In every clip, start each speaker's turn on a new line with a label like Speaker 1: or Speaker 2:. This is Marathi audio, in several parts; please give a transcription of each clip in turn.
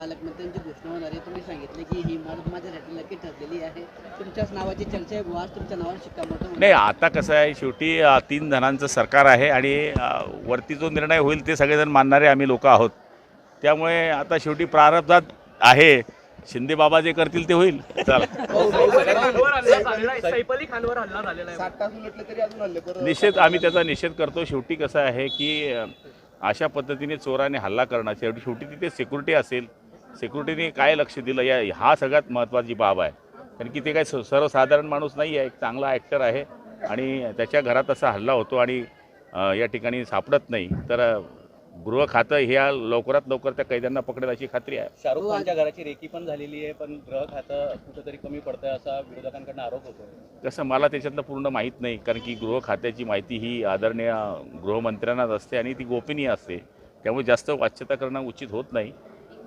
Speaker 1: पालकमंत्र्यांची घोषणा होणार आहे. तुम्ही सांगितले की ही इमारत माझ्यासाठी नक्की ठरलेली आहे. तुमच्याच नावाची चर्चा आहे आज तुमच्या नावावर शिक्कामोर्तब
Speaker 2: नाही आता कसं आहे शेवटी अ, तीन जणांचं सरकार आहे आणि अ, वरती जो निर्णय होईल ते सगळेजण मानणारे आम्ही लोक आहोत. त्यामुळे आता शेवटी प्रारब्धात आहे. शिंदे बाबा जे करतील ते होईल. चला.
Speaker 3: सात तास तरी अजून हल्ले
Speaker 2: निषेध आम्ही त्याचा निषेध करतो. शेवटी कसं आहे की अ, अशा पद्धतीने चोराने हल्ला करणं शेवटी शेवटी तिथे सिक्युरिटी असेल. सिक्युरिटीने काय लक्ष दिलं? या हा सगळ्यात महत्त्वाची बाब आहे. कारण की ते काय स- सर्वसाधारण माणूस नाही आहे. एक चांगला ॲक्टर आहे. आणि त्याच्या घरात असा हल्ला होतो आणि या ठिकाणी सापडत नाही. तर गृह खातं ह्या लवकरात लवकर त्या कैद्यांना पकडेल अशी खात्री आहे.
Speaker 4: शाहरुख खानच्या घराची रेकी पण झालेली आहे पण ग्रह खातं कुठेतरी कमी पडतंय असा विरोधकांकडून आरोप होतोय.
Speaker 2: कसं मला त्याच्यातलं पूर्ण माहीत नाही. कारण की गृह खात्याची माहिती ही आदरणीय गृहमंत्र्यांनाच असते आणि ती गोपनीय असते. त्यामुळे जास्त वाच्यता करणं उचित होत नाही.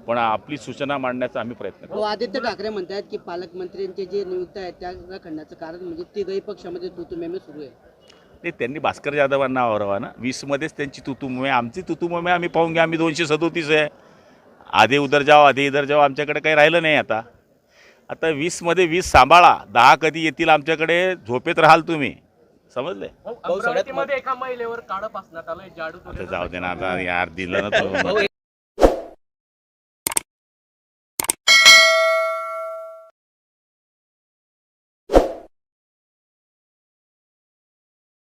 Speaker 2: पण आपली सूचना मांडण्याचा आम्ही प्रयत्न करतो.
Speaker 1: हो आदित्य ठाकरे म्हणतात की पालकमंत्र्यांचे जे नियुक्त आहेत त्या खंडाचं कारण म्हणजे तिघही पक्षामध्ये तुतुमेमे सुरू आहे.
Speaker 2: ते त्यांनी भास्कर जाधवांना आवरावा ना. वीसमध्येच त्यांची तुतुमुमे आमची तुतुमुमे आम्ही पाहून घ्या आम्ही दोनशे सदोतीस आहे. आधे उदर जाव आधे इधर जाव आमच्याकडे काही राहिलं नाही आता. आता वीसमध्ये वीस सांभाळा दहा कधी येतील आमच्याकडे झोपेत राहाल तुम्ही. समजले
Speaker 5: अमरावतीमध्ये एका महिलेवर आलंय जाडू
Speaker 2: आता जाऊ दे ना आता यार दिलं ना तो.